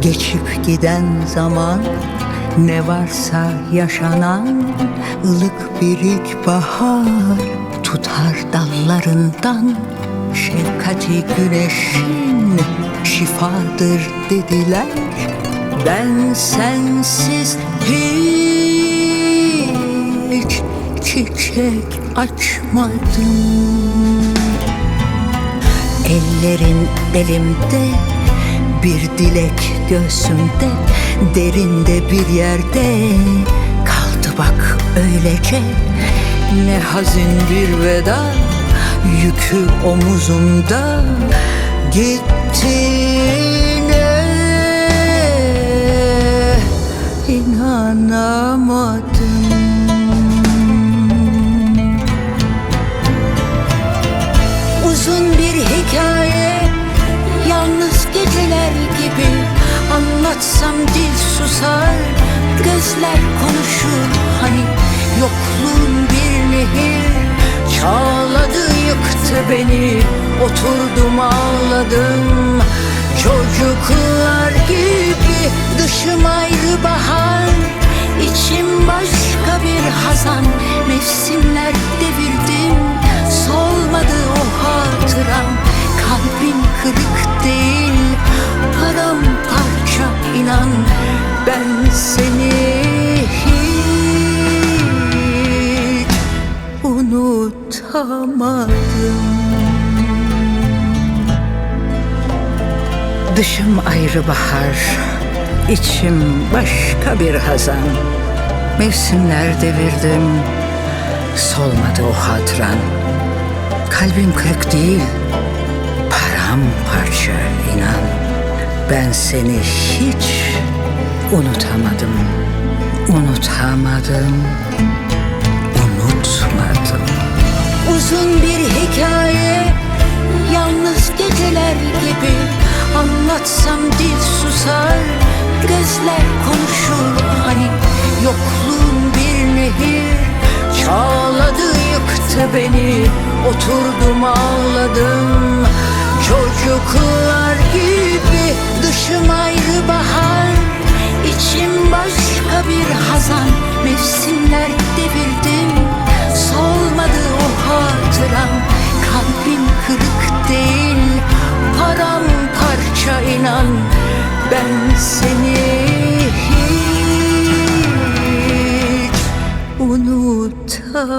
Geçip giden zaman ne varsa yaşanan ılık bir ilkbahar tutar dallarından şefkati güneşin şifadır dediler. Ben sensiz hiç çiçek açmadım. Ellerin elimde bir dilek göğsümde derinde bir yerde kaldı bak öylece. Ne hazin bir veda yükü omuzumda gittiğine inanamadım. Uzun bir hikaye Yalnız geceler gibi. Anlatsam dil susar Gözler konuşur. Hani yokluğun bir beni Oturdum ağladım. Çocuklar gibi Dışım ayrı bahar. İçim başka bir hazan Mevsimler devirdim. Solmadı o hatıram Kalbim kırık değil. Paramparça inan Ben seni hiç unutamadım Dışım ayrı bahar, içim başka bir hazan. Mevsimler devirdim, solmadı o hatıran. Kalbim kırık değil, paramparça inan. Ben seni hiç unutamadım, unutamadım, unutmadım. Uzun bir hikaye Yalnız geceler gibi Anlatsam dil susar Gözler konuşur. Hani yokluğun bir nehir Çağladı yıktı beni. Oturdum ağladım. Çocuklar gibi Dışım ayrı bahar inan Ben seni hiç unutamadım